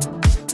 타볼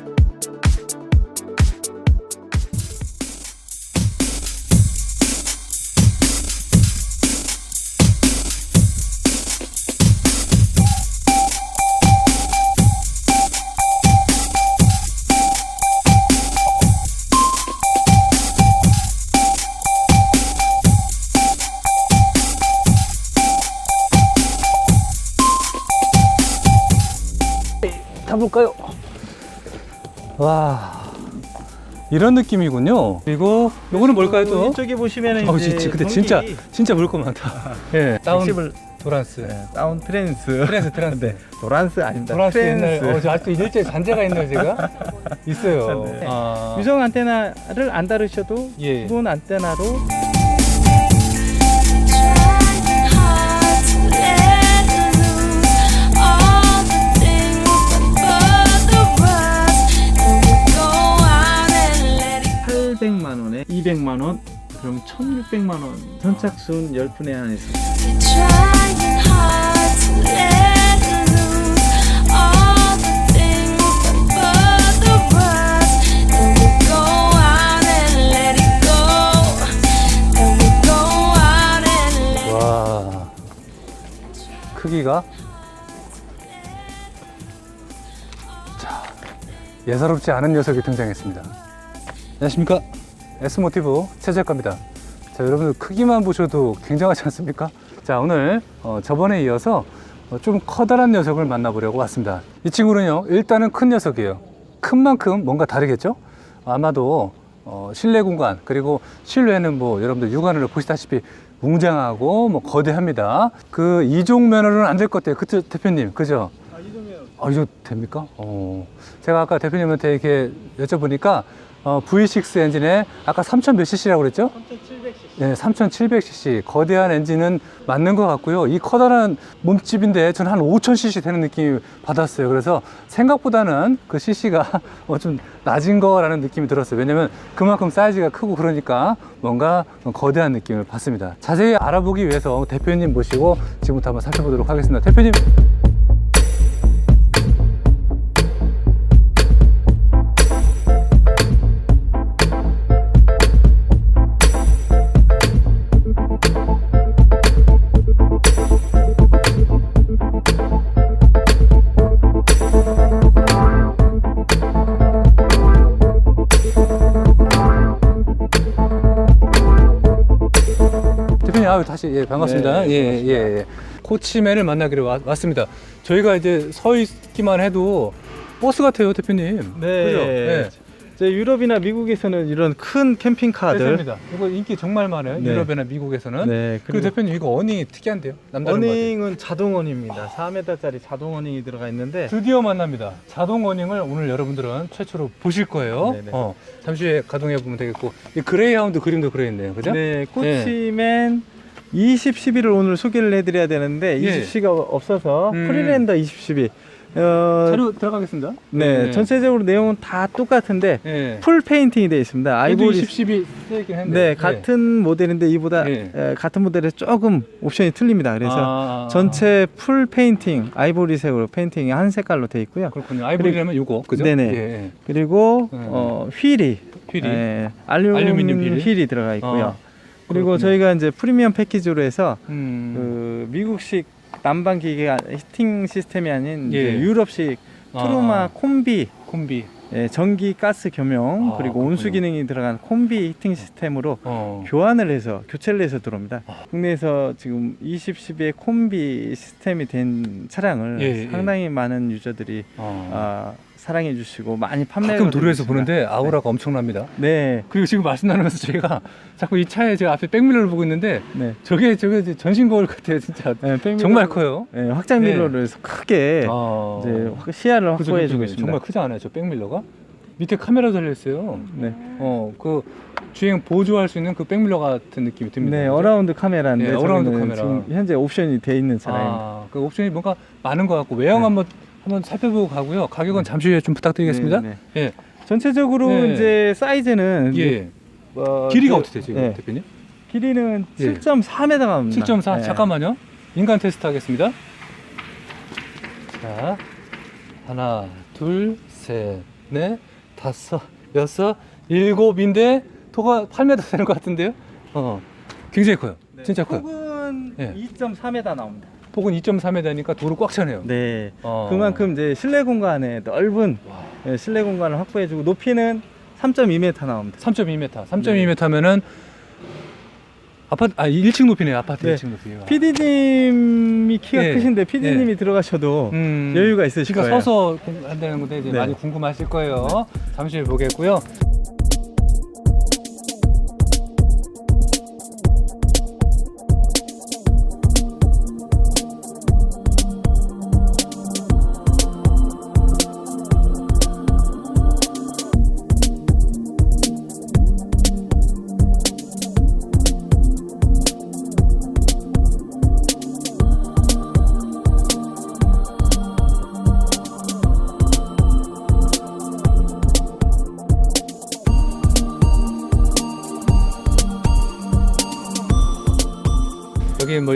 와 이런 느낌이군요. 그리고 요거는 뭘까요 또? 이쪽에 보시면은 어, 이제 진짜 근데 전기 진짜 진짜 물거 많다. 예, 다운 도란스. 네, 다운 트랜스 트랜스 트랜스. 네, 도란스 아닙니다. 도란스 옛날. 어, 저 아직도 일제 잔재가 있네요 제가 있어요. 네. 아, 유성 안테나를 안 다루셔도 예. 기본 안테나로 500만 원, 그럼 1,600만 원. 선착순 10분에 한해서. 크기가 자 예사롭지 않은 녀석이 등장했습니다 안녕하십니까 S모티브 최작가입니다. 자 여러분들 크기만 보셔도 굉장하지 않습니까? 자 오늘 어, 저번에 이어서 어, 좀 커다란 녀석을 만나보려고 왔습니다. 이 친구는요 일단은 큰 녀석이에요. 큰 만큼 뭔가 다르겠죠? 아마도 어, 실내 공간 그리고 실내는 뭐 여러분들 육안으로 보시다시피 웅장하고 뭐 거대합니다. 그 이종 면허는 안 될 것 같아요. 그쵸 대표님 그죠? 아, 이거 됩니까? 어. 제가 아까 대표님한테 이렇게 여쭤보니까 어, V6 엔진에 아까 3000 몇 cc라고 그랬죠? 3,700cc 네, 3700cc 거대한 엔진은 맞는 것 같고요. 이 커다란 몸집인데 저는 한 5000cc 되는 느낌이 받았어요. 그래서 생각보다는 그 cc가 어, 좀 낮은 거라는 느낌이 들었어요. 왜냐면 그만큼 사이즈가 크고 그러니까 뭔가 거대한 느낌을 받습니다. 자세히 알아보기 위해서 대표님 모시고 지금부터 한번 살펴보도록 하겠습니다. 대표님. 아유, 다시, 예, 반갑습니다. 네, 예. 예, 예. 코치맨을 만나기로 왔, 왔습니다. 저희가 이제 서 있기만 해도 버스 같아요, 대표님. 네. 그죠? 예. 이제 유럽이나 미국에서는 이런 큰 캠핑카들 대표입니다. 이거 인기 정말 많아요. 네. 유럽이나 미국에서는. 네, 그리고 그리고 대표님, 이거 어닝이 특이한데요? 남다른 것 같아요. 어닝은 자동 어닝입니다. 4m짜리 자동 어닝이 들어가 있는데 드디어 만납니다. 자동 어닝을 오늘 여러분들은 최초로 보실 거예요. 네네. 어, 잠시 후에 가동해 보면 되겠고, 이 그레이하운드 그림도 그려있네요. 그죠? 네, 코치맨 2012를 오늘 소개를 해드려야 되는데 예. 2012가 없어서 음. 프리랜더 2012. 어, 자료 들어가겠습니다. 네, 전체적으로 내용은 다 똑같은데 예. 풀 페인팅이 되어 있습니다. 아이보리 아이보리 10, 12 쓰이긴 했는데. 네, 같은 모델인데 이보다 예. 에, 같은 모델에 조금 옵션이 틀립니다. 그래서 아, 전체 풀 페인팅, 아이보리색으로 페인팅이 한 색깔로 되어 있고요. 그렇군요. 아이보리라면 요거 그죠? 네네. 예, 예. 그리고 음. 어, 휠이 휠이 예, 알루미늄, 알루미늄 휠이? 휠이 들어가 있고요. 아, 그리고 그렇군요. 저희가 이제 프리미엄 패키지로 해서 음. 그 미국식 난방 기계가 히팅 시스템이 아닌 예. 이제 유럽식 트루마 아, 콤비 콤비. 예, 전기 가스 겸용 아, 그리고 그렇군요. 온수 기능이 들어간 콤비 히팅 시스템으로 어. 교환을 해서 교체를 해서 들어옵니다. 아. 국내에서 지금 2012의 콤비 시스템이 된 차량을 예, 예. 상당히 많은 유저들이 어. 아, 사랑해 주시고 많이 판매를 가끔 도로에서. 보는데 아우라가 엄청납니다. 네. 그리고 지금 말씀 나누면서 저희가 자꾸 이 차에 제가 앞에 백밀러를 보고 있는데 네. 저게 저게 전신 거울 같아요, 진짜. 네, 백밀러- 정말 커요. 네, 확장 네. 밀러를 해서 크게 아. 이제 확- 시야를 그죠, 확보해 그죠, 주고 그죠. 있습니다. 정말 크지 않아요, 저 백밀러가? 밑에 카메라 달려 있어요. 네. 어, 그 주행 보조할 수 있는 그 백밀러 같은 느낌이 듭니다. 네, 그죠? 어라운드 카메라인데 네, 어라운드 카메라. 지금 현재 옵션이 돼 있는 차량입니다. 아, 그 옵션이 뭔가 많은 것 같고 외형 네. 한번 한번 살펴보고 가고요. 가격은 잠시 후에 좀 부탁드리겠습니다. 네, 예, 전체적으로 네. 이제 사이즈는 예. 어, 길이가 그- 어떻게 되죠, 네. 대표님? 길이는 예. 7.4m 갑니다. 7.4. 네. 잠깐만요. 인간 테스트 하겠습니다. 자, 하나, 둘, 셋, 넷, 다섯, 여섯, 일곱인데 토가 8m 되는 것 같은데요? 어, 굉장히 커요. 진짜 커요. 폭은 예. 2.3m 나옵니다. 폭은 2.3m니까 도로 꽉 차네요. 네. 어. 그만큼 이제 실내 공간에 넓은 와. 예, 실내 공간을 확보해주고 높이는 3.2m 나옵니다. 3.2m. 3.2m면은 아파트 아 1층 높이네요. 아파트 네. 1층 높이. PD님이 키가 예. 크신데 PD님이 들어가셔도 음, 여유가 있으실 그러니까 거예요. 서서 한다는 건데 이제 네. 많이 궁금하실 거예요. 잠시 후에 보겠고요.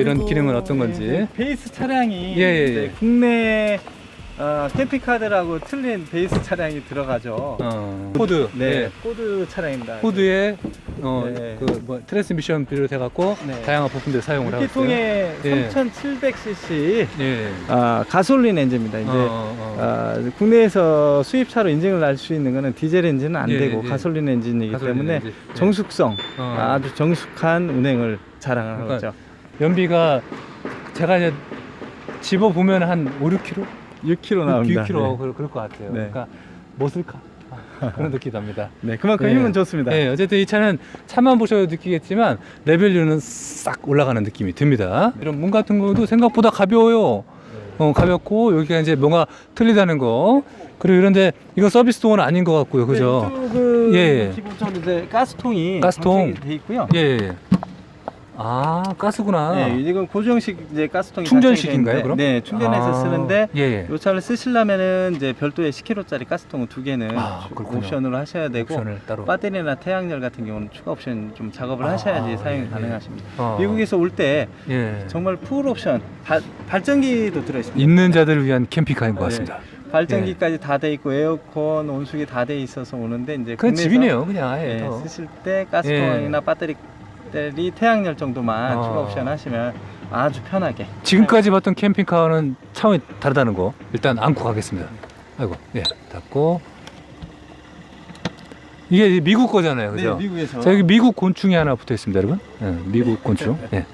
이런 기능은 어떤 건지. 이제 베이스 차량이 예, 예, 이제 예. 국내 어, 캠핑카들하고 틀린 베이스 차량이 들어가죠. 어, 코드. 네, 예. 코드 차량입니다. 코드에 어, 네. 그 뭐 트랜스미션 비롯해 갖고 네. 다양한 부품들 사용을 하고 있어요. 유기통에 예. 3,700cc 예. 아, 가솔린 엔진입니다. 이제 어, 어, 어. 아, 국내에서 수입차로 인증을 날 수 있는 거는 디젤 엔진은 안 예, 되고 예. 가솔린 엔진이기 가솔린 때문에 엔진. 예. 정숙성 어. 아주 정숙한 운행을 자랑을 하고 그러니까 있죠. 연비가 제가 이제 집어 보면 한 5, 6km, 6km 나옵니다. 6km 그럴, 그럴 것 같아요. 네. 그러니까 뭐 쓸까 아, 그런 느낌이 납니다. 네, 네, 그만큼 예. 힘은 좋습니다. 네, 어쨌든 이 차는 차만 보셔도 느끼겠지만 레벨류는 싹 올라가는 느낌이 듭니다. 이런 문 같은 것도 생각보다 가벼워요. 어, 가볍고 여기가 이제 뭔가 틀리다는 거. 그리고 이런데 이거 서비스 동은 아닌 것 같고요, 그죠? 네, 이쪽은 예. 기본적으로 이제 가스통이 가스통. 장착이 돼 있고요. 예, 예. 아, 가스구나. 네, 이건 고정식 이제 가스통이 충전식인가요, 그럼? 네, 충전해서 아, 쓰는데 예, 예. 이 차를 쓰시려면은 이제 별도의 10kg짜리 가스통을 두 개는 아, 그렇군요. 옵션으로 하셔야 되고 옵션을 따로. 배터리나 태양열 같은 경우는 추가 옵션 좀 작업을 아, 하셔야지 사용이 예, 가능하십니다. 어. 미국에서 올 때 예. 정말 풀 옵션 발, 발전기도 들어 있습니다. 있는 자들을 위한 캠핑카인 것 네. 같습니다. 발전기까지 다 돼 있고 에어컨 온수기 다 돼 있어서 오는데 이제 국내에서 집이네요, 그냥 아예. 네, 더. 쓰실 때 가스통이나 배터리 배터리 태양열 정도만 아. 추가 옵션 하시면 아주 편하게 지금까지 봤던 캠핑카와는 차원이 다르다는 거 일단 안고 가겠습니다. 아이고, 예, 닫고. 이게 미국 거잖아요, 그죠? 네, 미국에서 자, 여기 미국 곤충이 하나 붙어 있습니다, 여러분. 예, 미국 곤충. 예.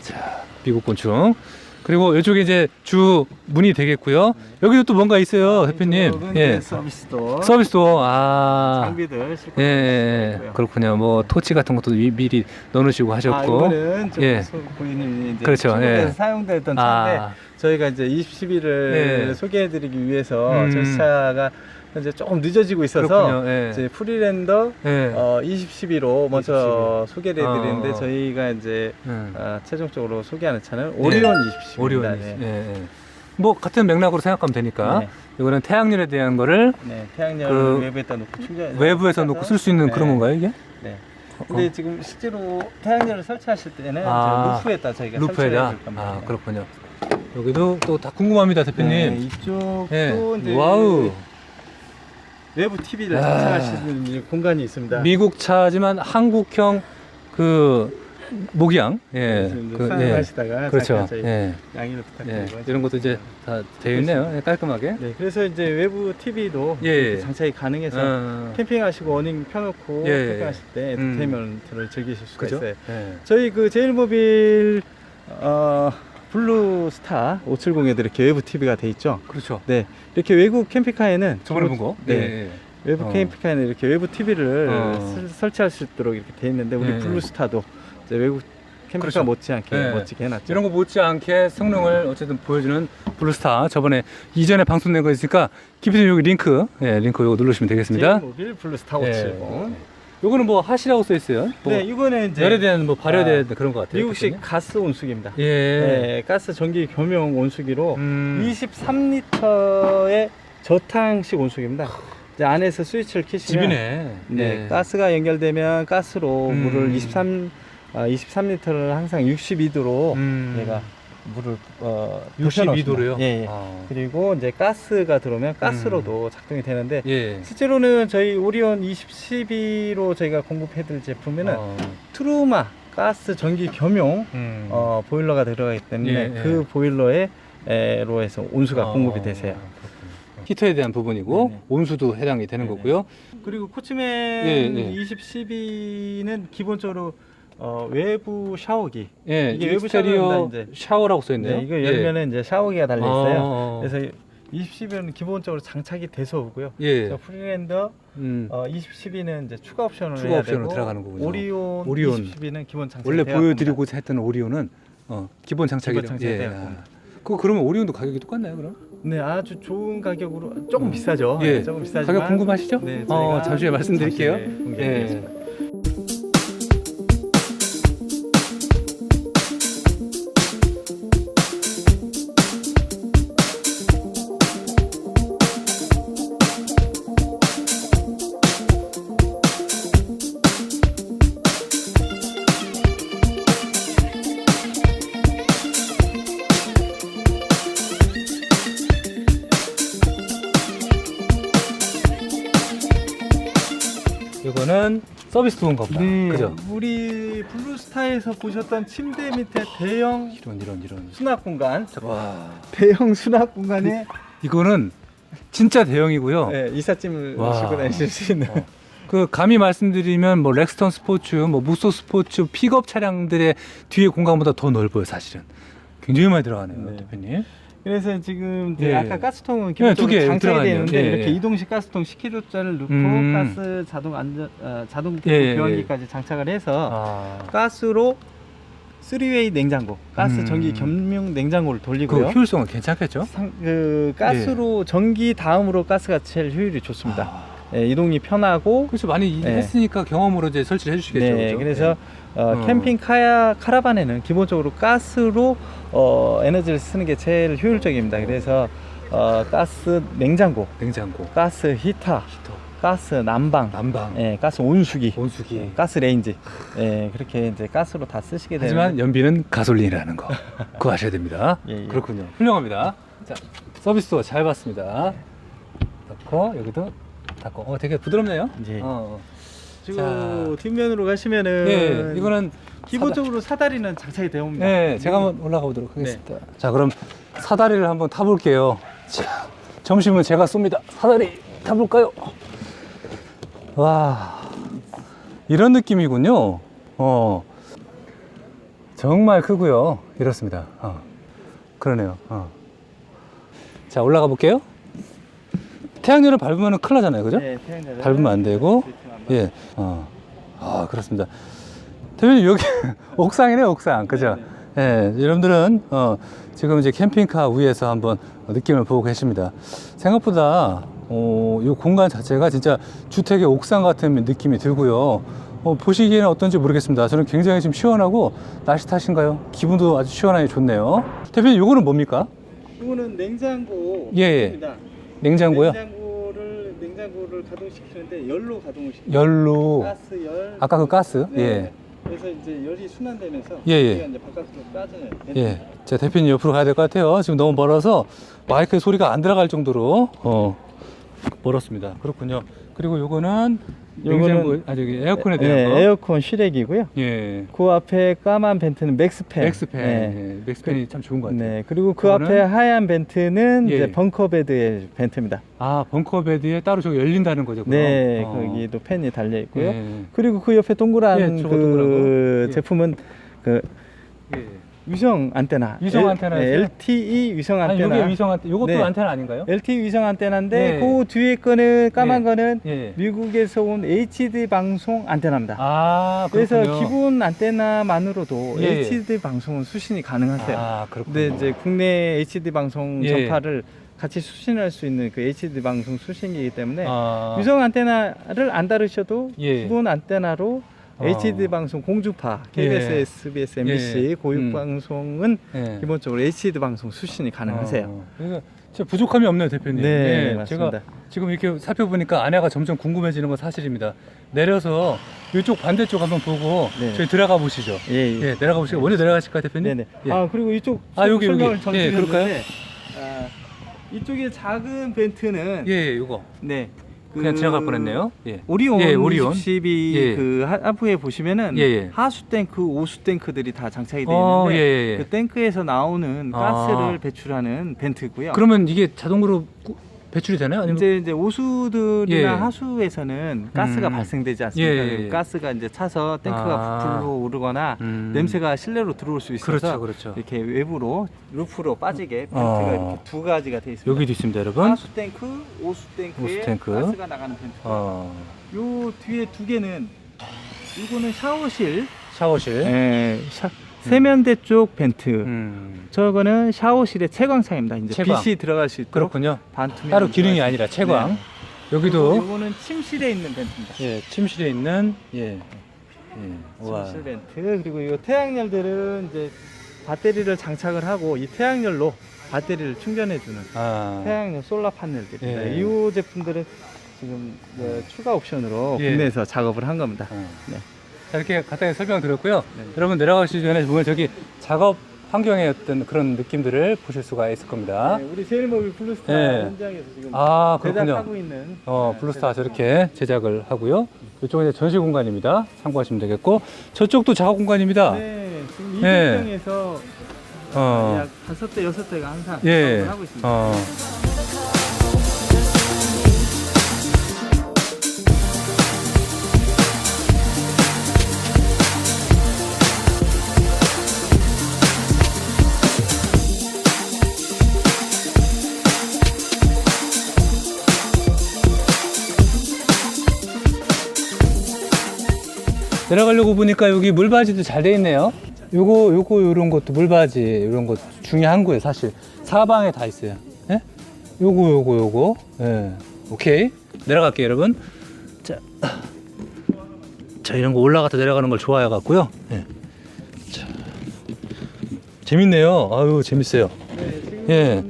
자, 미국 곤충. 그리고 이쪽에 이제 주 문이 되겠고요. 여기도 또 뭔가 있어요, 대표님. 이쪽은 예. 서비스도 서비스도, 아. 장비들 실컷 예, 예, 예. 그렇군요. 뭐, 토치 같은 것도 미- 미리 넣어놓으시고 아, 하셨고. 이거는 좀 예. 소- 고객님이 이제 그렇죠, 중국에서 예. 사용됐던 차인데 아, 저희가 이제 2011을 예. 소개해드리기 위해서 음. 저희 차가 현재 조금 늦어지고 있어서. 예. 이제 프리랜더 예. 어, 2012로 먼저 소개를 해드리는데 어, 어. 저희가 이제 음. 어, 최종적으로 소개하는 차는 오리온 2010입니다. 오리온이. 네. 예, 예. 뭐 같은 맥락으로 생각하면 되니까 네. 이거는 태양열에 대한 거를 네, 태양열 그 외부에다 놓고 충전 외부에서 놓고 쓸 수 있는 네. 그런 건가요 이게? 네. 근데 지금 실제로 태양열을 설치하실 때는 아, 이제 루프에다 저희가 설치해 루프에다. 줄 겁니다. 아 그렇군요. 여기도 또 다 궁금합니다 네, 대표님. 이쪽도 예. 이제 와우. 외부 TV를 아. 장착할 수 있는 공간이 있습니다. 미국 차지만 한국형 그 목양. 예. 그, 사용하시다가 그렇죠. 잠깐 저희 예. 양해를 예. 부탁드리고 이런 것도 이제 다 되어 있네요. 예, 깔끔하게. 네, 그래서 이제 외부 TV도 예. 장착이 가능해서 어, 캠핑하시고 어닝 펴놓고 예, 예. 캠핑하실 때 음. 엔터테인먼트를 즐기실 수가 그죠? 있어요. 예. 저희 그 제일모빌 어, 블루스타 570에도 이렇게 외부 TV가 돼 있죠. 그렇죠. 네, 이렇게 외국 캠핑카에는 저번에 본 거. 네, 예, 예. 외부 어. 캠핑카에는 이렇게 외부 TV를 어. 설치할 수 있도록 이렇게 돼 있는데 우리 예, 예. 블루스타도 이제 외국 캠핑카 그렇죠. 못지않게 예. 멋지게 해놨죠. 이런 거 못지않게 성능을 어쨌든 보여주는 블루스타 저번에 이전에 방송된 거 있으니까 기피님 여기 링크 예 링크 요거 누르시면 되겠습니다. 제일모빌 블루스타 570. 예. 요거는 뭐 하시라고 써 있어요. 뭐 네, 이거는 이제 열에 대한 뭐 발열에 아, 대한 그런 것 같아요. 미국식. 가스 온수기입니다. 예. 네, 가스 전기 겸용 온수기로 음. 23리터의 저탕식 온수기입니다. 이제 안에서 스위치를 키시면 집이네. 네, 예. 가스가 연결되면 가스로 음. 물을 23 아, 23리터를 항상 62도로 음. 얘가 물을 어, 62도로요? 예, 예. 아. 그리고 이제 가스가 들어오면 가스로도 작동이 되는데 예. 실제로는 저희 오리온 2012로 저희가 공급해드릴 제품에는 어. 트루마 가스 전기 겸용 음. 어, 보일러가 들어가기 때문에 예, 예. 그 보일러에 에로 해서 온수가 어, 공급이 되세요. 히터에 대한 부분이고 네네. 온수도 해당이 되는 네네. 거고요. 그리고 코치맨 예, 예. 2012는 기본적으로 어, 외부 샤워기. 예, 이게 외부 샤워기입니다, 이제. 샤워라고 써 있네요. 네, 이거 열면은 이제 샤워기가 달려 있어요. 어, 그래서 2012는 기본적으로 장착이 돼서 오고요. 예. 자, 프리랜더 음. 어, 2012는 이제 추가 옵션을 추가 해야 옵션으로 되고 들어가는 거군요. 오리온, 오리온. 2012는 기본 장착. 원래 보여드리고자 했던 오리온은 어, 기본 장착이 기본 장착이 돼요. 아. 그거 그러면 오리온도 가격이 똑같나요, 그럼? 네, 아주 좋은 가격으로 조금 비싸죠. 예. 네, 조금 비싸지만 가격 궁금하시죠? 네, 어, 저희가 잠시 후에 말씀드릴게요. 잠시 후에 공개드리겠습니다. 예. 이거는 서비스 두은 겁니다. 네, 그죠? 우리 블루스타에서 보셨던 침대 밑에 대형 이런 이런 이런. 수납 공간, 와. 대형 수납 공간에 이거는 진짜 대형이고요. 네, 이삿짐을 와. 싣고 다니실 수 있는. 어. 그 감히 말씀드리면 뭐 렉스턴 스포츠, 뭐 무소 스포츠 픽업 차량들의 뒤에 공간보다 더 넓어요, 사실은. 굉장히 많이 들어가네요, 네. 대표님. 그래서 지금 이제 예. 아까 가스통은 두 기본적으로 개 장착이 들어가네요. 되는데 예, 이렇게 예. 이동식 가스통 10kg짜리를 넣고 음. 가스 자동 안전 어, 자동 예, 예, 교환기까지 장착을 해서 아. 가스로 3웨이 냉장고, 가스 음. 전기 겸용 냉장고를 그 돌리고요. 효율성은 괜찮겠죠? 상, 그 가스로 전기 다음으로 가스가 제일 효율이 좋습니다. 아. 예, 이동이 편하고 그렇죠. 많이 네. 했으니까 경험으로 이제 설치를 해주시겠죠. 네, 그죠? 그래서 어, 어. 캠핑 카야 카라반에는 기본적으로 가스로 어, 에너지를 쓰는 게 제일 효율적입니다. 그래서 어, 가스 냉장고, 네. 냉장고, 가스 히터, 히터, 가스 난방, 난방, 예, 가스 온수기, 온수기. 예, 가스 레인지, 예, 그렇게 이제 가스로 다 쓰시게 되는. 하지만 연비는 가솔린이라는 거 그거 아셔야 됩니다. 예, 예. 그렇군요. 훌륭합니다. 자, 서비스도 잘 봤습니다. 닫고 여기도 닫고. 어, 되게 부드럽네요. 예. 어. 지금 뒷면으로 가시면은 예, 이거는 기본적으로 사다 리는 장착이 되어 옵니다. 네, 제가 한번 올라가 보도록 하겠습니다. 자, 그럼 사다리를 한번 타볼게요. 자, 점심은 제가 쏩니다. 사다리 타볼까요? 와, 이런 느낌이군요. 어, 정말 크고요. 이렇습니다. 어, 그러네요. 어. 자, 올라가 볼게요. 태양열을 밟으면 큰일 나잖아요. 그죠? 네, 태양열을 밟으면 안 되고. 예. 어. 아, 그렇습니다. 대표님, 여기 옥상이네요, 옥상. 그죠? 예. 여러분들은, 어, 지금 이제 캠핑카 위에서 한번 느낌을 보고 계십니다. 생각보다, 어, 이 공간 자체가 진짜 주택의 옥상 같은 느낌이 들고요. 어, 보시기에는 어떤지 모르겠습니다. 저는 굉장히 좀 시원하고, 날씨 탓인가요? 기분도 아주 시원하게 좋네요. 대표님, 요거는 뭡니까? 이거는 냉장고. 예, 예. 입니다. 냉장고요? 냉장고를 냉장고를 가동시키는데 열로 가동을 시킵니다. 열로. 가스 열. 아까 그 가스? 네. 예. 그래서 이제 열이 순환되면서 예, 예. 여기가 이제 바깥으로 빠지는. 예. 자, 대표님 옆으로 가야 될 것 같아요. 지금 너무 멀어서 마이크 소리가 안 들어갈 정도로, 어, 멀었습니다. 그렇군요. 그리고 요거는- 냉장고, 아, 저기 에어컨에 대한 네, 거. 에어컨 실외기고요. 예. 그 앞에 까만 벤트는 맥스팬. 맥스팬. 네. 예, 맥스팬이 참 좋은 것 같아요. 네, 그리고 그 그거는- 앞에 하얀 벤트는 예. 이제 벙커 베드의 벤트입니다. 아, 벙커 베드에 따로 저기 열린다는 거죠. 그럼? 네, 어. 거기도 팬이 달려 있고요. 예. 그리고 그 옆에 동그란 예, 저거 그 동그란 거. 예. 제품은 그 예. 위성 안테나. 위성 L- 안테나였어요? 네, LTE 위성 아니, 안테나. 요게 위성 안테나, 요것도 네. 안테나 아닌가요? LTE 위성 안테나인데 네. 그 뒤에 거는 까만 예. 거는 예. 미국에서 온 HD 방송 안테나입니다. 아, 그래서 그렇군요. 기본 안테나만으로도 예, 예. HD 방송은 수신이 가능하세요. 아, 그렇군요. 근데 이제 국내 HD 방송 예. 전파를 같이 수신할 수 있는 그 HD 방송 수신기이기 때문에 아, 위성 안테나를 안 다루셔도 예. 기본 안테나로 어. HD 방송 공주파 KBS, 예. SBS, MBC 예. 고육 음. 방송은 예. 기본적으로 HD 방송 수신이 가능하세요. 어, 그러니까 진짜 부족함이 없네요, 대표님. 네, 예, 제가 맞습니다. 지금 이렇게 살펴보니까 안에가 점점 궁금해지는 건 사실입니다. 내려서 이쪽 반대쪽 한번 보고 네. 저희 들어가 보시죠. 예, 예. 예, 내려가 보시죠. 먼저 내려가실까요, 대표님? 네네. 예. 아 그리고 이쪽 아, 여기, 여기. 예, 그럴까요? 아, 이쪽에 작은 벤트는 예, 예, 요거. 네. 그냥 지나갈 뻔했네요. 예. 오리온, 예, 오리온. 2012 예. 그 하- 하부에 보시면은 예, 예. 하수 탱크, 오수 탱크들이 다 장착이 되어 어, 있는데 예, 예, 예. 그 탱크에서 나오는 아. 가스를 배출하는 벤트고요. 그러면 이게 자동으로 꾸- 배출이 되나요? 아니면 이제 이제 오수들이나 예. 하수에서는 가스가 음. 발생되지 않습니까? 예, 예, 예. 가스가 이제 차서 탱크가 아. 부풀어 오르거나 음. 냄새가 실내로 들어올 수 있어서 그렇죠, 그렇죠. 이렇게 외부로 루프로 빠지게 벤트가 어. 이렇게 두 가지가 되어 있습니다. 여기도 있습니다, 여러분. 하수 탱크, 오수 탱크에 오수 탱크. 가스가 나가는 벤트. 어, 요 뒤에 두 개는 이거는 샤워실, 샤워실. 예, 샤, 세면대 쪽 벤트. 음. 저거는 샤워실의 채광창입니다. 이제 채광. 빛이 들어갈 수 있도록 그렇군요. 반투명. 따로 기능이 아니라 채광. 여기도 요거는 침실에 있는 벤트입니다. 예, 침실에 있는 예. 예. 와. 침실 벤트 그리고 이 태양열들은 이제 배터리를 장착을 하고 이 태양열로 배터리를 충전해주는 아. 태양열 솔라 패널들입니다. 예. 이 제품들은 지금 어, 추가 옵션으로 예. 국내에서 작업을 한 겁니다. 어. 네. 자, 이렇게 간단히 설명 드렸고요. 네. 여러분 내려가시기 전에 보면 저기 작업 환경의 어떤 그런 느낌들을 보실 수가 있을 겁니다. 네, 우리 세일모빌 블루스타 예. 현장에서 지금 아, 그렇군요. 제작하고 있는 어, 네, 블루스타 저렇게 제작을 하고요. 이쪽은 이제 전시 공간입니다. 참고하시면 되겠고, 저쪽도 작업 공간입니다. 네, 지금 이 예. 현장에서 어, 약 다섯 대 여섯 대가 항상 예. 하고 있습니다. 어. 내려가려고 보니까 여기 물바지도 잘 돼 있네요. 요거 요거 요런 것도 물바지 이런 것 중요한 거예요 사실 사방에 다 있어요. 예? 요거 요거 요거 예. 오케이 내려갈게요 여러분. 자, 자 이런 거 올라갔다 내려가는 걸 좋아해 갖고요. 예. 자, 재밌네요. 아유 재밌어요. 네, 예.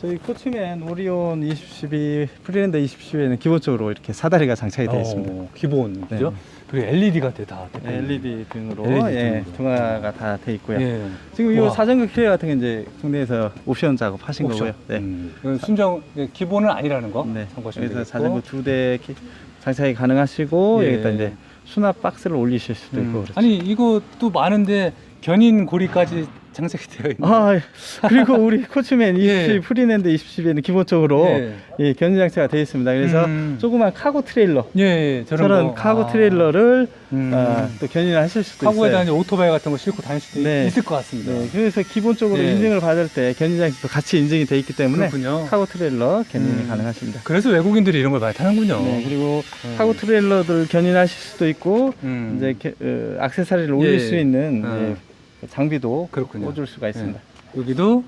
저희 코치맨 오리온 2012 프리랜더 2012에는 기본적으로 이렇게 사다리가 장착이 되어 있습니다. 어, 기본 네. 그죠? 그리고 LED 같아 다. LED 등으로 LED 예, 등으로. 등화가 다 돼 있고요. 예. 지금 이 우와. 사전극 키레 같은 게 이제 국내에서 옵션 작업하신 옵션. 거고요. 네. 음, 이건 순정 기본은 아니라는 거 네. 참고하시면 여기서 되겠고. 자전거 두 대 장착이 가능하시고 예. 여기다 이제 수납 박스를 올리실 수도 음. 있고 그렇죠. 아니 이것도 많은데 견인 고리까지 장착이 되어 있는. 아, 예. 그리고 우리 코치맨 20 예. 프리랜드 2012에는 기본적으로 예. 예, 견인 장치가 되어 있습니다. 그래서 음. 조그만 카고 트레일러 예, 예 저런, 저런 거. 카고 아. 트레일러를 음. 아, 또 견인을 하실 수도 카고에다 있어요. 이제 오토바이 같은 거 싣고 다닐 수도 네. 있을 것 같습니다. 네, 그래서 기본적으로 예. 인증을 받을 때 견인 장치도 같이 인증이 돼 있기 때문에 그렇군요. 카고 트레일러 견인이 음. 가능하십니다. 그래서 외국인들이 이런 걸 많이 타는군요. 네, 그리고 음. 카고 트레일러들 견인하실 수도 있고 음. 이제 어, 악세사리를 올릴 예. 수 있는 어. 예, 장비도 그렇군요. 꽂을 수가 있습니다. 여기도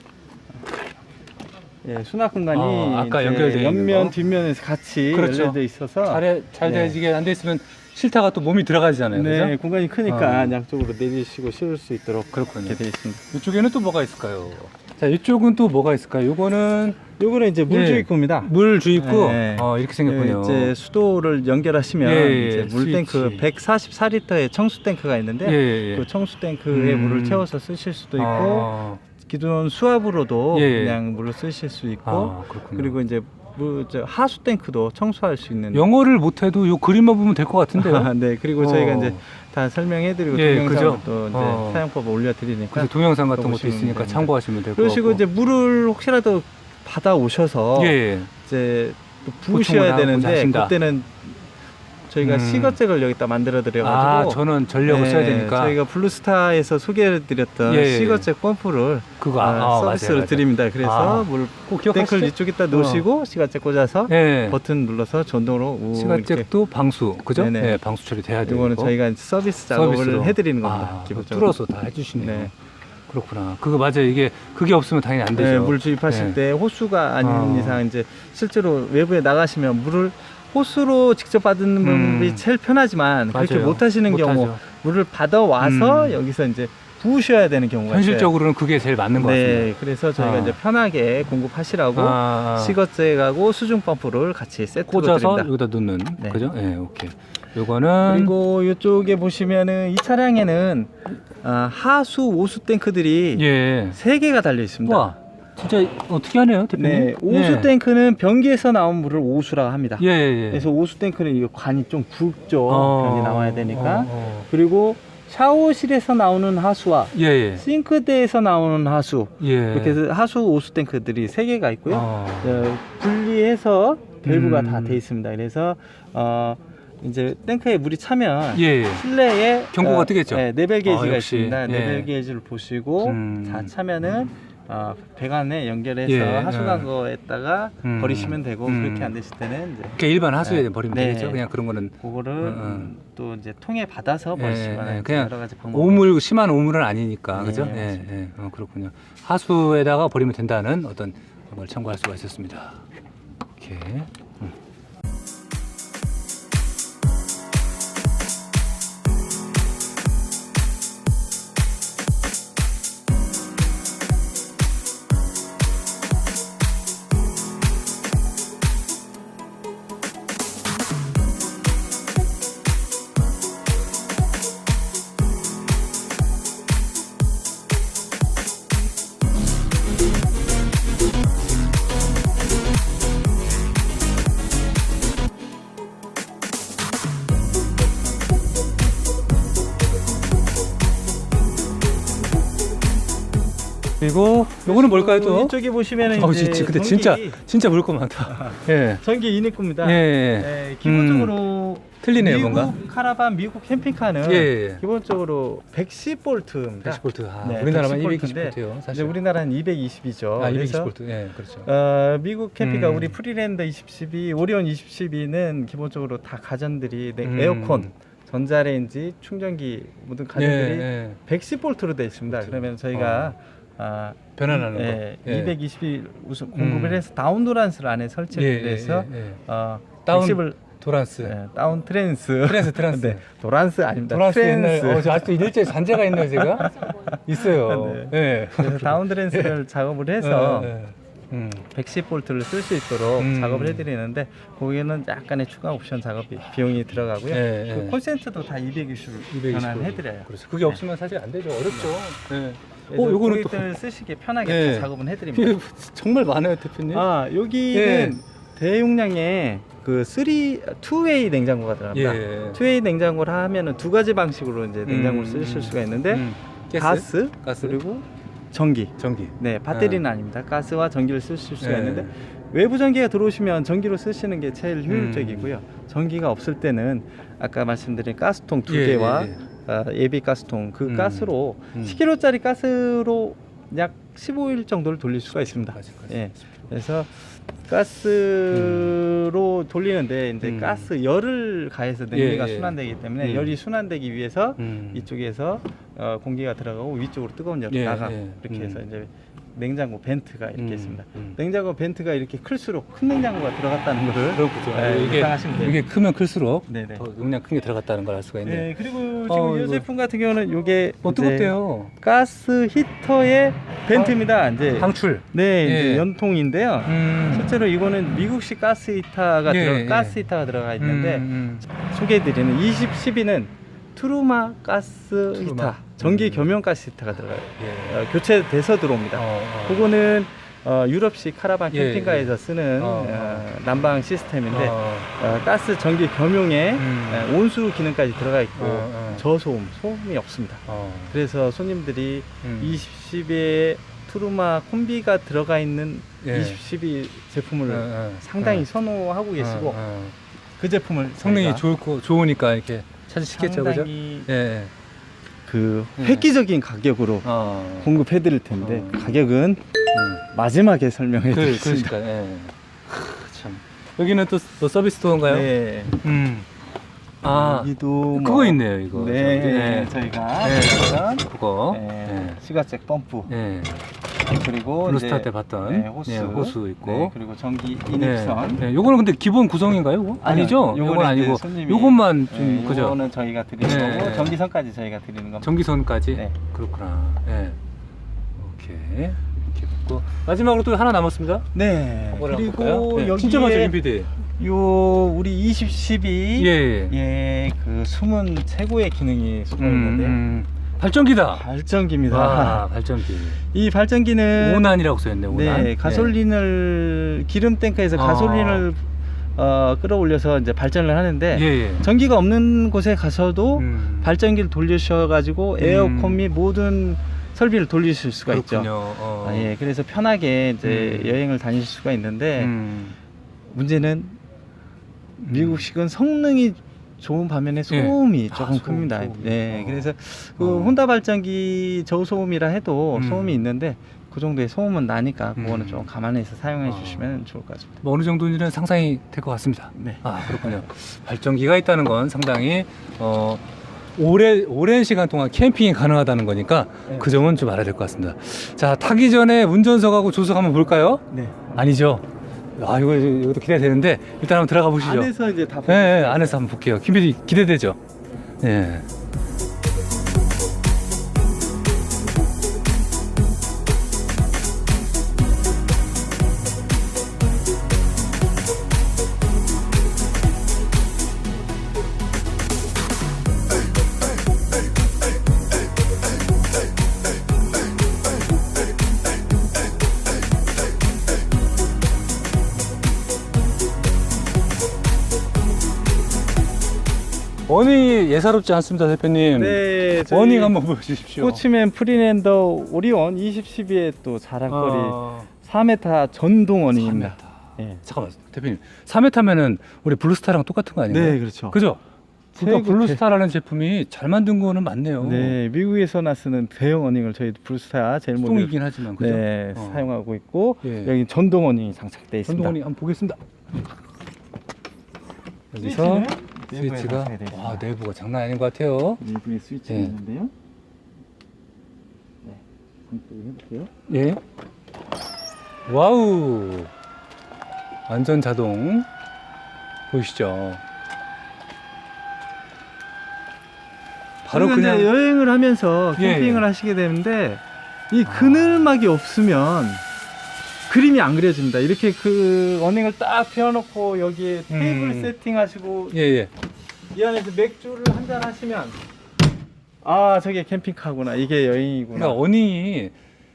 예, 수납 공간이 아, 아까 이제 있는 옆면 거. 뒷면에서 같이 그렇죠. 연결돼 있어서 잘해 잘 네. 되지게 안 돼 있으면 실타가 또 몸이 들어가지잖아요. 네, 그죠? 공간이 크니까 어. 양쪽으로 내리시고 실을 수 있도록 그렇군요. 이렇게 되어 있습니다. 이쪽에는 또 뭐가 있을까요? 자, 이쪽은 또 뭐가 있을까요? 요거는 요거는 이제 예. 물주입구입니다. 물 주입구. 네. 어, 이렇게 생겼군요. 예, 이제 수도를 연결하시면 예, 예, 이제 물탱크 스위치. 144리터의 청수 탱크가 있는데 예, 예, 예. 그 청수 탱크에 음. 물을 채워서 쓰실 수도 있고 아, 기존 수압으로도 예, 예. 그냥 물을 쓰실 수 있고 아, 그렇군요. 그리고 이제 물, 저 하수 탱크도 청소할 수 있는 영어를 못해도 요 그림만 보면 될 것 같은데요. 아, 네 그리고 어. 저희가 이제 다 설명해드리고 예, 그죠? 또 이제 어. 사용법을 올려드리니까 그래서 동영상 같은 또 것도 있으니까 됩니다. 참고하시면 될것 그러시고. 이제 물을 혹시라도 받아 오셔서 예, 예. 이제 또 부으셔야 되는데 하신다. 그때는 저희가 음. 시거잭을 여기다 만들어 드려가지고 아, 저는 전력을 써야 되니까. 저희가 블루스타에서 소개해드렸던 예, 예. 시거잭 펌프를 그거 아, 아, 아, 서비스로 맞아요. 드립니다. 그래서 아. 물꼭 탱크를 기억하시죠? 이쪽에다 놓으시고 시거잭 꽂아서 예. 버튼 눌러서 전동으로 우 시가잭도 방수, 그죠? 네네. 네, 방수 처리 돼야 되고. 이거는 저희가 서비스 작업을 서비스로. 해드리는 겁니다. 아, 기본적으로. 뚫어서 다 해주시네요. 네. 그렇구나. 그거 맞아요. 이게 그게 없으면 당연히 안 되죠. 네, 물 주입하실 네. 때 호수가 아닌 어. 이상 이제 실제로 외부에 나가시면 물을 호수로 직접 받는 음. 방법이 제일 편하지만 그렇게 맞아요. 못 하시는 경우 못하죠. 물을 받아 와서 음. 여기서 이제 부으셔야 되는 경우가 현실적으로는 그게 제일 맞는 있어요. 것 같습니다. 네, 그래서 저희가 아. 이제 편하게 공급하시라고 아, 아. 시거잭하고 수중 펌프를 같이 세트로 꽂아서 드립니다. 여기다 넣는 네. 그죠? 예, 오케이. 요거는 그리고 이쪽에 보시면은 이 차량에는 아, 하수 오수 탱크들이 예. 세 개가 달려 있습니다. 와, 진짜 어, 특이하네요, 대표님. 네, 오수 예. 탱크는 변기에서 나온 물을 오수라고 합니다. 예, 예, 예. 그래서 오수 탱크는 이 관이 좀 굵죠. 어, 변기 나와야 되니까. 어, 어. 그리고 샤워실에서 나오는 하수와 예, 예. 싱크대에서 나오는 하수 예. 이렇게 해서 하수 오수 탱크들이 세 개가 있고요. 어. 어, 분리해서 밸브가 음. 다돼 있습니다. 그래서 어, 이제 탱크에 물이 차면 예, 예. 실내에 경고가 어, 뜨겠죠? 네, 레벨 게이지가 아, 역시. 있습니다. 예. 레벨 게이지를 보시고 음. 다 차면은 어, 배관에 연결해서 예, 하수간 예. 거에다가 음. 버리시면 되고 음. 그렇게 안 되실 때는 이제 그냥 일반 하수에 네. 버리면 네. 되겠죠. 그냥 그런 거는 그거를 음, 음, 또 이제 통에 받아서 예, 버리시거나 예, 그냥 여러 가지 방법. 오물 심한 오물은 아니니까 네, 그죠? 예. 예. 어, 그렇군요. 하수에다가 버리면 된다는 어떤 걸 참고할 수가 있었습니다. 오케이. 그리고 요거는 뭘까요 또? 이쪽에 보시면은 어, 이제 진짜 근데 전기- 진짜 진짜 물거 많다. 예. 전기 이니입니다 예, 예. 네, 기본적으로 틀리네요, 미국 뭔가. 카라반 미국 캠핑카는 예, 예. 기본적으로 110볼트입니다. 110V. 아, 네, 우리나라만 110V 220V예요, 이제 사실. 우리나라는 220이죠. 아, 220V. 예, 그렇죠. 어, 미국 캠핑카 음. 우리 프리랜더 2012, 오리온 2012는 기본적으로 다 가전들이 네, 음. 에어컨, 전자레인지, 충전기 모든 가전들이 예, 예. 110볼트로 되어 있습니다. 볼트. 그러면 저희가 아, 변환하는 예, 거. 예. 220이 우선 공급을 음. 해서 다운 도란스를 안에 설치를 예, 예, 해서 예, 예. 어, 다운 110을 도란스. 예, 다운 트랜스 트랜스, 트랜스. 네, 도란스 아닙니다. 도란스 옛날 트랜스. 어, 저 아직도 일제 잔재가 있네요, 제가. 있어요. 네. 예. 그래서 다운 트랜스를 작업을 해서 예, 예. 음. 110볼트를 쓸 수 있도록 음. 작업을 해드리는데 거기에는 약간의 추가 옵션 작업이 비용이 들어가고요. 예, 예. 그 콘센트도 다 220으로 220 변환해드려요. 그렇죠. 그게 없으면 사실 안 되죠. 어렵죠. 예. 그래서 어, 요거는 또 고객들 쓰시기에 편하게 예. 다 작업은 해드립니다. 정말 많아요, 대표님. 아 여기는 예. 대용량의 그 3, 투웨이 냉장고가 들어갑니다. 예. 투웨이 냉장고를 하면은 두 가지 방식으로 이제 냉장고를 음, 쓰실 음. 수가 있는데 음. 가스, 가스. 그리고 전기. 전기. 네, 배터리는 아 닙니다. 가스와 전기를 쓰실 수가 예. 있는데 외부 전기가 들어오시면 전기로 쓰시는 게 제일 음. 효율적이고요. 전기가 없을 때는 아까 말씀드린 가스통 두 예, 개와 예, 예. 아, 예비 가스통 그 음. 가스로 음. 10kg짜리 가스로 약 15일 정도를 돌릴 수가 있습니다. 예. 그래서 가스로 돌리는데 이제 음. 가스 열을 가해서 냉기가 예, 예. 순환되기 때문에 음. 열이 순환되기 위해서 음. 이쪽에서 어, 공기가 들어가고 위쪽으로 뜨거운 열이 예, 나가고 예. 이렇게 음. 해서 이제 냉장고 벤트가 이렇게 음, 있습니다. 음. 냉장고 벤트가 이렇게 클수록 큰 냉장고가 들어갔다는 것을 그렇군요. 네, 이게 예상하시면 돼요. 이게 크면 클수록 네네. 더 용량 큰 게 들어갔다는 걸 알 수가 있네요. 네, 그리고 지금 어, 이 이거- 제품 같은 경우는 이게 어 이제 뜨겁대요. 가스 히터의 벤트입니다. 이제 방출. 네, 이제 예. 연통인데요. 음. 실제로 이거는 미국식 가스 히터가 예, 들어 예. 가스 히터가 들어가 있는데 음, 소개해드리는 20, 12는 트루마 가스 트루마. 히터, 전기 음. 겸용 가스 히터가 들어가요. 음. 예. 어, 교체돼서 들어옵니다. 어, 어. 그거는 어, 유럽식 카라반 예, 캠핑카에서 쓰는 어, 어, 난방 시스템인데 어. 어, 가스 전기 겸용에 음. 어, 온수 기능까지 들어가 있고 어, 어. 저소음, 소음이 없습니다. 어. 그래서 손님들이 음. 2012에 트루마 콤비가 들어가 있는 예. 2012 제품을 어, 어. 상당히 어. 선호하고 계시고 어, 어. 그 제품을 성능이 저희가 좋고 좋으니까 이렇게 찾으시겠죠, 그죠? 상당히 예, 예. 그 예. 획기적인 가격으로 어. 공급해 드릴 텐데 어. 가격은 음. 마지막에 설명해 그, 드리겠습니다. 그러니까 예. 크, 참. 여기는 또, 또 서비스 도어인가요? 네. 음. 아, 여기도 뭐- 그거 있네요, 이거. 네, 저기, 예. 저희가 네. 그거. 네, 예. 시가잭 펌프 예. 그리고 블루스타 이제, 때 봤던 네, 호스, 예, 호스 있고. 네, 그리고 전기 네. 인입선. 네, 요거는 근데 기본 구성인가요? 요거? 아니죠? 요거는 요건 이제 아니고 손님이- 요것만 좀 네, 그죠? 요거는 저희가 드리는 네. 거고 전기선까지 저희가 드리는 겁니다. 전기선까지. 네. 그렇구나. 예. 오케이. 이렇게 됐고 마지막으로 또 하나 남았습니다. 네. 그리고? 네, 여기에 진짜 맞죠, 윤PD? 요 우리 20, 12 예. 예. 예, 그 숨은 최고의 기능이 숨어 음, 있는데 음. 발전기다. 발전기입니다. 아, 발전기. 이 발전기는 오난이라고 써있네. 오난. 네, 가솔린을 기름 탱크에서 아. 가솔린을 어, 끌어올려서 이제 발전을 하는데 예. 예. 전기가 없는 곳에 가서도 음. 발전기를 돌리셔 가지고 에어컨 및 모든 설비를 돌리실 수가 있죠. 그렇군요. 어. 아, 예, 그래서 편하게 이제 음. 여행을 다니실 수가 있는데 음. 문제는 미국식은 성능이 좋은 반면에 소음이 아, 조금 소음, 큽니다. 소음이. 네, 어. 그래서 그 어. 혼다 발전기 저소음이라 해도 음. 소음이 있는데 그 정도의 소음은 나니까 그거는 음. 좀 감안해서 사용해 어. 주시면 좋을 것 같습니다. 뭐 어느 정도인지는 상상이 될 것 같습니다. 네. 아 그렇군요. 발전기가 있다는 건 상당히 어, 오래 오랜 시간 동안 캠핑이 가능하다는 거니까 네. 그 점은 좀 알아야 될 것 같습니다. 자 타기 전에 운전석하고 조석 한번 볼까요? 네. 아니죠. 아 이거 이것도 기대되는데 일단 한번 들어가 보시죠. 안에서 이제 다 예, 예, 안에서 한번 볼게요. 김PD 기대되죠? 예. 예사롭지 않습니다, 대표님. 네, 저희 어닝 한번 보여주십시오. 코치맨 프리랜더 오리온 2012에 또 자랑거리 어, 4m 전동 어닝입니다. 3m. 네. 잠깐만, 대표님. 3m면은 우리 블루스타랑 똑같은 거 아닌가요? 네, 그렇죠. 그죠? 그러니까 최고 블루스타라는 제품이 잘 만든 거는 맞네요. 네, 미국에서나 쓰는 대형 어닝을 저희 브루스타 제일 모델 수동이긴 하지만 그죠? 네, 어. 사용하고 있고 예. 여기 전동 어닝이 장착되어 있습니다. 전동원이 한번 보겠습니다. 여기서 스위치는 내부에 스위치가 되어 있습니다. 와 내부가 장난 아닌 것 같아요. 내부에 스위치가 예. 있는데요. 네, 한번 해볼게요. 예. 와우. 완전 자동 보이시죠? 바로 그리고 그냥 여행을 하면서 예, 캠핑을 예. 하시게 되는데 이 그늘막이 없으면 그림이 안 그려집니다. 이렇게 그 어닝을 딱 펴놓고 여기에 테이블 음. 세팅하시고 예예. 이 안에서 맥주를 한 잔 하시면 아 저게 캠핑카구나 이게 여행이구나. 그러니까 어닝이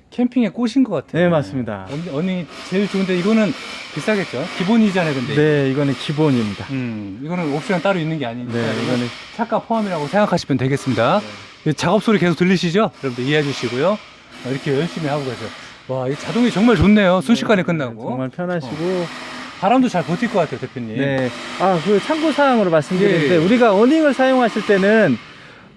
캠핑에 꽃인 것 같아요. 네 맞습니다. 어닝- 어닝이 제일 좋은데 이거는 비싸겠죠? 기본이잖아요, 근데. 네 이거는 기본입니다. 음, 이거는 옵션 따로 있는 게 아니니까 네 이거는 이거는 차가 포함이라고 생각하시면 되겠습니다. 이 작업 소리 계속 들리시죠? 여러분들 이해해 주시고요. 어, 이렇게 열심히 하고 계세요. 와, 이 자동이 정말 좋네요. 순식간에 끝나고. 정말 편하시고 바람도 잘 버틸 것 같아요, 대표님. 네. 아, 그 참고 사항으로 말씀드리는데 예, 예. 우리가 어닝을 사용하실 때는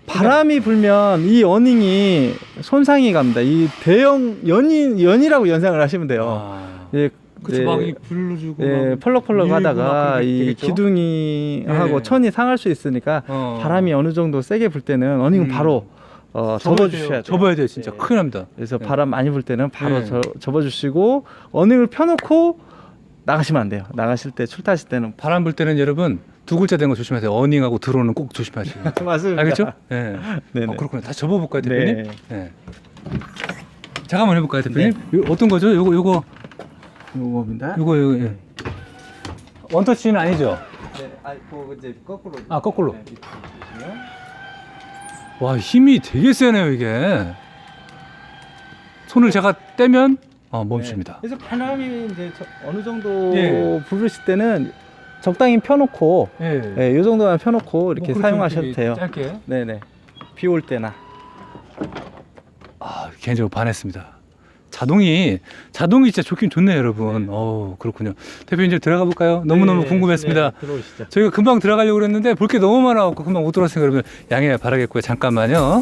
바람이 불면 이 어닝이 손상이 갑니다. 이 대형 연이 연이라고 연상을 하시면 돼요. 아, 예. 그쵸, 예, 막이 불러주고. 예, 막 펄럭펄럭 밀고 막 하다가 그렇게 이 되겠죠? 기둥이 예. 하고 천이 상할 수 있으니까 어. 바람이 어느 정도 세게 불 때는 어닝은 음. 바로 어, 접어야 접어주셔야 돼요. 접어야 돼요, 진짜. 예. 큰일 납니다. 그래서 네. 바람 많이 불 때는 바로 네. 저- 접어주시고 어닝을 펴놓고 나가시면 안 돼요. 나가실 때 출타하실 때는 바람 불 때는 여러분 두 글자 된 거 조심하세요. 어닝하고 드론은 꼭 조심하시고. 맞습니다. 알겠죠? 예. 네네. 어, 그렇군요. 다시 접어볼까요, 대표님? 네. 네. 잠깐만 해볼까요, 대표님? 요, 어떤 거죠? 요거, 요거, 요겁니다. 요거, 요거, 예. 원터치는 아니죠? 네, 아, 그 이제 거꾸로. 아, 거꾸로. 네, 밑으로 보시면. 와, 힘이 되게 세네요, 이게. 손을 제가 떼면, 어, 멈춥니다. 네. 그래서 바람이 이제 저- 어느 정도 예. 부르실 때는 적당히 펴놓고, 예. 네, 이 정도만 펴놓고 이렇게 뭐 그렇죠, 사용하셔도 이렇게 돼요. 짧게. 네네. 비 올 때나. 아, 개인적으로 반했습니다. 자동이, 자동이 진짜 좋긴 좋네요, 여러분. 어 그렇군요. 대표님 이제 들어가 볼까요? 너무너무 네, 궁금했습니다. 네, 들어오시죠. 저희가 금방 들어가려고 그랬는데 볼 게 너무 많아갖고 금방 못 들어왔으니까 그러면 양해 바라겠고요. 잠깐만요.